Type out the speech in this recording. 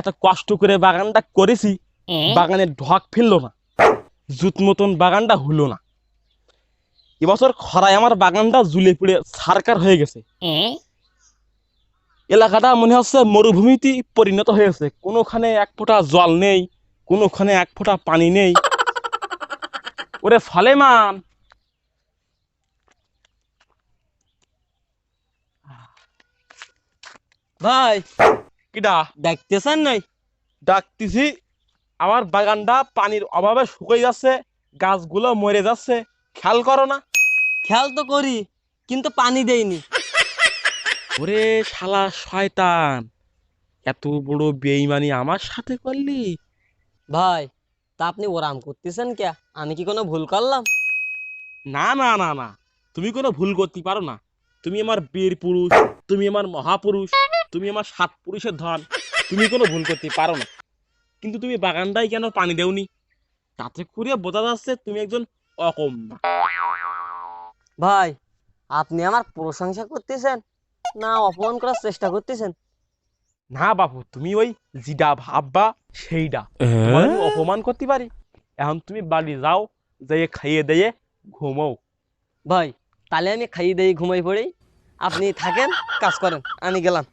এত কষ্ট করে বাগানটা করেছি বাগানে ঢক ফেলল না জুত মতন বাগানটা হলো না। এবছর খরায় আমার বাগানটা জুলে পুড়ে সারকার হয়ে গেছে। এলাকাটা মনে হচ্ছে মরুভূমিতে পরিণত হয়েছে কোনোখানে এক ফোঁটা জল নেই কোনোখানে এক ফোঁটা পানি নেই। ওরে ফলেমান ভাই। কিডা? দেখতেছেন নাই? ডাকতেছি আমার বাগানটা পানির অভাবে শুকিয়ে যাচ্ছে গাছগুলো মরে যাচ্ছে খেয়াল করো না। খেয়াল তো করি কিন্তু পানি দেইনি। ওরে শালা শয়তান এত বড় বেইমানি আমার সাথে করলি? ভাই তা আপনি ওরাম করতেছেন কে? আমি কি কোনো ভুল করলাম? না না না না তুমি কোনো ভুল করতে পারো না। তুমি আমার বীর পুরুষ তুমি আমার মহাপুরুষ তুমি আমার সাত পুরুষের ধন তুমি কোনো ভুল করতে পারো না। কিন্তু তুমি বাগানটাই কেন পানি দেওনি? তাতে করে বোঝা যাচ্ছে তুমি একজন অকম্মা ভাই আপনি আমার প্রশংসা করতেছেন না অপমান করার চেষ্টা করতেছেন? না বাবু তুমি ওই জিডা ভাববা তোমার আমি অপমান করতে পারি। এখন তুমি বাড়ি যাও যেয়ে খাইয়ে দিয়ে ঘুমো। ভাই তাহলে আমি খাইয়ে দিয়ে ঘুমাই পড়ি। আপনি থাকেন কাজ করেন আমি গেলাম।